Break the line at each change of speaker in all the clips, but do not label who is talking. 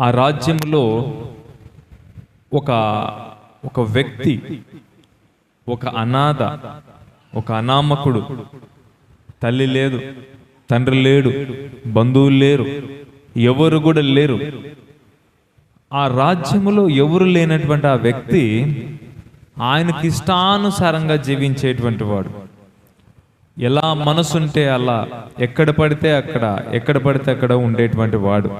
ఆ రాజ్యంలో ఒక ఒక వ్యక్తి ఒక అనాథ ఒక అనామకుడు తల్లి లేదు తండ్రి లేడు బంధువులు లేరు ఎవరు కూడా లేరు. ఆ రాజ్యములో ఎవరు లేనటువంటి ఆ వ్యక్తి ఆయనకి ఇష్టానుసారంగా జీవించేటువంటి వాడు. ఎలా మనసుంటే అలా ఎక్కడ పడితే అక్కడ ఎక్కడ పడితే అక్కడ ఉండేటువంటి వాడు.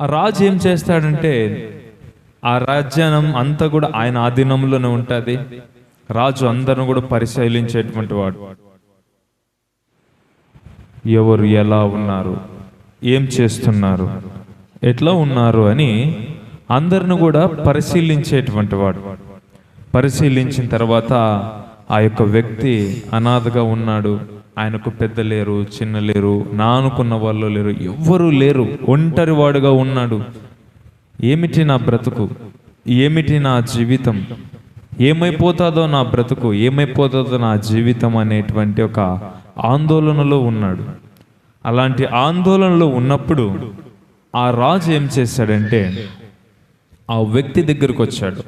ఆ రాజు ఏం చేస్తాడంటే ఆ రాజ్యానం అంతా కూడా ఆయన ఆధీనంలోనే ఉంటుంది. రాజు అందరిని కూడా పరిశీలించేటువంటి వాడు. ఎవరు ఎలా ఉన్నారు? ఏం చేస్తున్నారు? ఎట్లా ఉన్నారు అని అందరిని కూడా పరిశీలించేటువంటి వాడు. పరిశీలించిన తర్వాత ఆ యొక్క వ్యక్తి అనాథగా ఉన్నాడు. ఆయనకు పెద్ద లేరు చిన్న లేరు నానుకున్న వాళ్ళు లేరు ఎవ్వరూ లేరు. ఒంటరి వాడుగా ఉన్నాడు. ఏమిటి నా బ్రతుకు? ఏమిటి నా జీవితం? ఏమైపోతుందో నా బ్రతుకు? ఏమైపోతుందో నా జీవితం అనేటువంటి ఒక ఆందోళనలో ఉన్నాడు. అలాంటి ఆందోళనలో ఉన్నప్పుడు ఆ రాజు ఏం చేశాడంటే ఆ వ్యక్తి దగ్గరకు వచ్చాడు.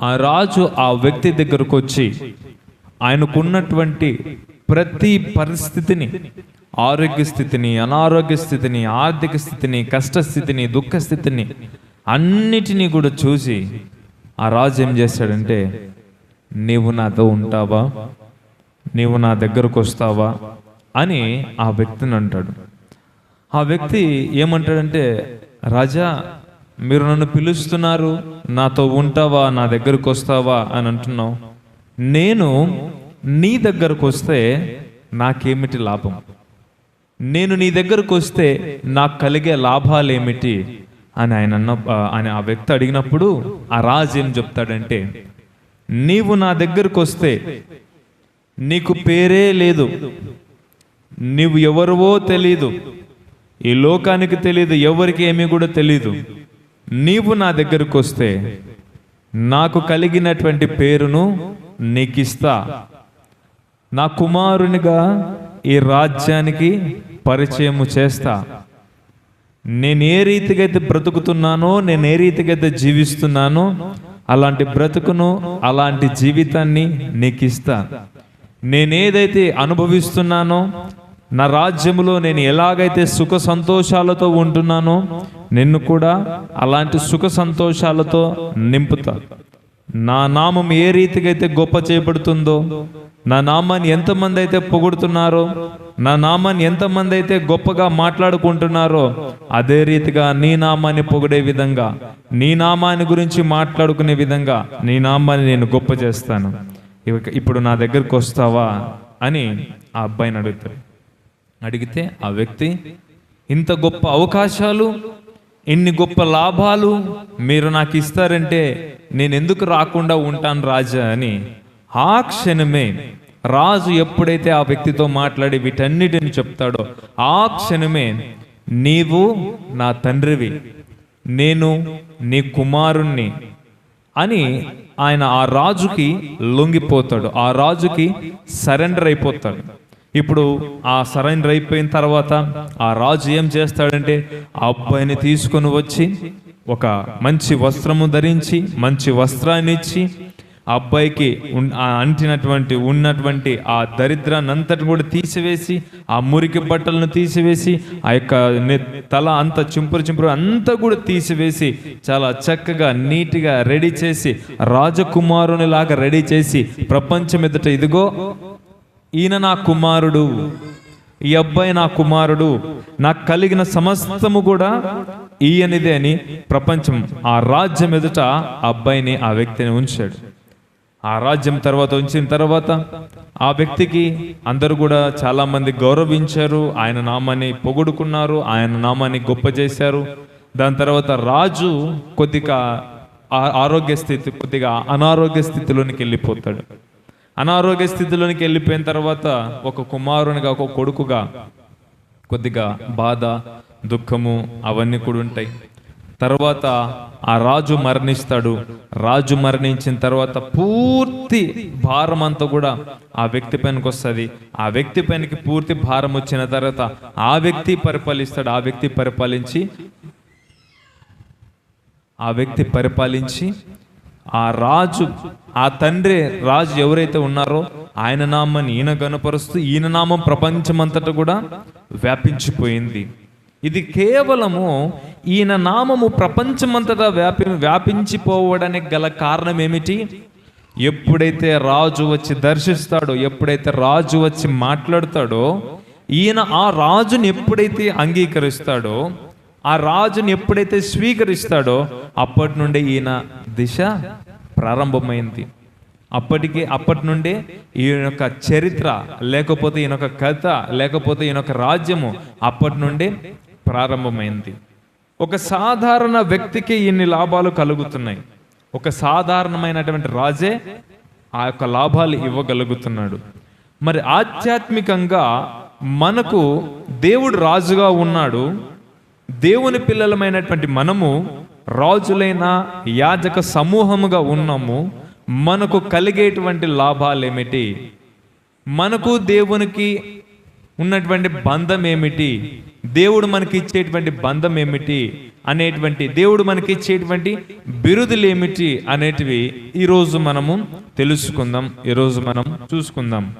ఆ రాజు ఆ వ్యక్తి దగ్గరకు వచ్చి ఆయనకున్నటువంటి ప్రతి పరిస్థితిని ఆరోగ్య స్థితిని అనారోగ్య స్థితిని ఆర్థిక స్థితిని కష్టస్థితిని దుఃఖ స్థితిని అన్నిటినీ కూడా చూసి ఆ రాజు ఏం చేశాడంటే నీవు నాతో ఉంటావా? నీవు నా దగ్గరకు వస్తావా? అని ఆ వ్యక్తిని అంటాడు. ఆ వ్యక్తి ఏమంటాడంటే రాజా మీరు నన్ను పిలుస్తున్నారు నాతో ఉంటావా నా దగ్గరకు వస్తావా? అని అంటున్నావు. నేను నీ దగ్గరకు వస్తే నాకేమిటి లాభం? నేను నీ దగ్గరకు వస్తే నాకు కలిగే లాభాలు ఏమిటి అని ఆయన అన్న అని ఆ వ్యక్తి అడిగినప్పుడు ఆ రాజు ఏం చెప్తాడంటే నీవు నా దగ్గరకు వస్తే నీకు పేరే లేదు. నీవు ఎవరివో తెలీదు. ఈ లోకానికి తెలియదు ఎవరికి ఏమీ కూడా తెలీదు. నీవు నా దగ్గరకు వస్తే నాకు కలిగినటువంటి పేరును నీకిస్తా. నా కుమారునిగా ఈ రాజ్యానికి పరిచయము చేస్తా. నేను ఏ రీతిగా అయితే బ్రతుకుతున్నానో నేను ఏ రీతిగా అయితే జీవిస్తున్నానో అలాంటి బ్రతుకును అలాంటి జీవితాన్ని నీకు ఇస్తా నేనేదైతే అనుభవిస్తున్నానో నా రాజ్యములో నేను ఎలాగైతే సుఖ సంతోషాలతో ఉంటున్నానో నిన్ను కూడా అలాంటి సుఖ సంతోషాలతో నింపుతా. నా నామం ఏ రీతిగా అయితే గొప్ప చేయబడుతుందో నా నామాన్ని ఎంతమంది అయితే పొగుడుతున్నారో నా నామాన్ని ఎంతమంది అయితే గొప్పగా మాట్లాడుకుంటున్నారో అదే రీతిగా నీ నామాన్ని పొగిడే విధంగా నీ నామాన్ని గురించి మాట్లాడుకునే విధంగా నీ నామాన్ని నేను గొప్ప చేస్తాను. ఇప్పుడు నా దగ్గరకు వస్తావా అని ఆ అబ్బాయిని అడుగుతాడు. అడిగితే ఆ వ్యక్తి ఇంత గొప్ప అవకాశాలు ఇన్ని గొప్ప లాభాలు మీరు నాకు ఇస్తారంటే నేను ఎందుకు రాకుండా ఉంటాను రాజా అని. ఆ క్షణమే రాజు ఎప్పుడైతే ఆ వ్యక్తితో మాట్లాడి వీటన్నిటిని చెప్తాడో ఆ క్షణమే నీవు నా తండ్రివి నేను నీ కుమారుణ్ణి అని ఆయన ఆ రాజుకి లొంగిపోతాడు ఆ రాజుకి సరెండర్ అయిపోతాడు. ఇప్పుడు ఆ సరెండర్ అయిపోయిన తర్వాత ఆ రాజు ఏం చేస్తాడంటే ఆ అబ్బాయిని తీసుకొని వచ్చి ఒక మంచి వస్త్రము ధరించి మంచి వస్త్రాన్ని ఇచ్చి ఆ అబ్బాయికి ఆ అంటినటువంటి ఉన్నటువంటి ఆ దరిద్రాన్ని అంతటి కూడా తీసివేసి ఆ మురికి బట్టలను తీసివేసి ఆ యొక్క తల అంత చింపురు చింపురు అంతా కూడా తీసివేసి చాలా చక్కగా నీట్గా రెడీ చేసి రాజకుమారుని లాగా రెడీ చేసి ప్రపంచం ఎదుట ఇదిగో ఈయన నా కుమారుడు ఈ అబ్బాయి నా కుమారుడు నాకు కలిగిన సమస్తము కూడా ఈయనిదే అని ప్రపంచం ఆ రాజ్యం ఎదుట ఆ అబ్బాయిని ఆ వ్యక్తిని ఉంచాడు. ఆ రాజ్యం తర్వాత ఉంచిన తర్వాత ఆ వ్యక్తికి అందరూ కూడా చాలామంది గౌరవించారు. ఆయన నామాన్ని పొగుడుకున్నారు ఆయన నామాన్ని గొప్ప చేశారు. దాని తర్వాత రాజు కొద్దిగా ఆ- ఆరోగ్య స్థితి కొద్దిగా అనారోగ్య స్థితిలోనికి వెళ్ళిపోతాడు. అనారోగ్య స్థితిలోనికి వెళ్ళిపోయిన తర్వాత ఒక కుమారునిగా ఒక కొడుకుగా కొద్దిగా బాధ దుఃఖము అవన్నీ కూడా ఉంటాయి. తర్వాత ఆ రాజు మరణిస్తాడు. రాజు మరణించిన తర్వాత పూర్తి భారం అంతా కూడా ఆ వ్యక్తి పైనకి వస్తుంది. ఆ వ్యక్తి పైనకి పూర్తి భారం వచ్చిన తర్వాత ఆ వ్యక్తి పరిపాలిస్తాడు. ఆ వ్యక్తి పరిపాలించి ఆ వ్యక్తి పరిపాలించి ఆ రాజు ఆ తండ్రి రాజు ఎవరైతే ఉన్నారో ఆయన నామాన్ని ఈయన గనపరుస్తూ ఈయన నామం ప్రపంచమంతటా కూడా వ్యాపించిపోయింది. ఇది కేవలము ఈయన నామము ప్రపంచమంతటా వ్యాపి వ్యాపించిపోవడానికి గల కారణం ఏమిటి ఎప్పుడైతే రాజు వచ్చి దర్శిస్తాడో ఎప్పుడైతే రాజు వచ్చి మాట్లాడతాడో ఈయన ఆ రాజుని ఎప్పుడైతే అంగీకరిస్తాడో ఆ రాజుని ఎప్పుడైతే స్వీకరిస్తాడో అప్పటి నుండి ఈయన దిశ ప్రారంభమైంది. అప్పటికి అప్పటి నుండే ఈయన యొక్క చరిత్ర లేకపోతే ఈయన యొక్క కథ లేకపోతే ఈయన యొక్క రాజ్యము అప్పటి నుండే ప్రారంభమైంది. ఒక సాధారణ వ్యక్తికి ఇన్ని లాభాలు కలుగుతున్నాయి. ఒక సాధారణమైనటువంటి రాజే ఆ యొక్క లాభాలు ఇవ్వగలుగుతున్నాడు. మరి ఆధ్యాత్మికంగా మనకు దేవుడు రాజుగా ఉన్నాడు. దేవుని పిల్లలమైనటువంటి మనము రాజులైన యాజక సమూహముగా ఉన్నాము. మనకు కలిగేటువంటి లాభాలు ఏమిటి మనకు దేవునికి ఉన్నటువంటి బంధం ఏమిటి దేవుడు మనకి ఇచ్చేటువంటి బంధం ఏమిటి అనేటువంటి దేవుడు మనకి ఇచ్చేటువంటి బిరుదులు ఏమిటి అనేటివి ఈరోజు మనము తెలుసుకుందాం ఈరోజు మనం చూసుకుందాం.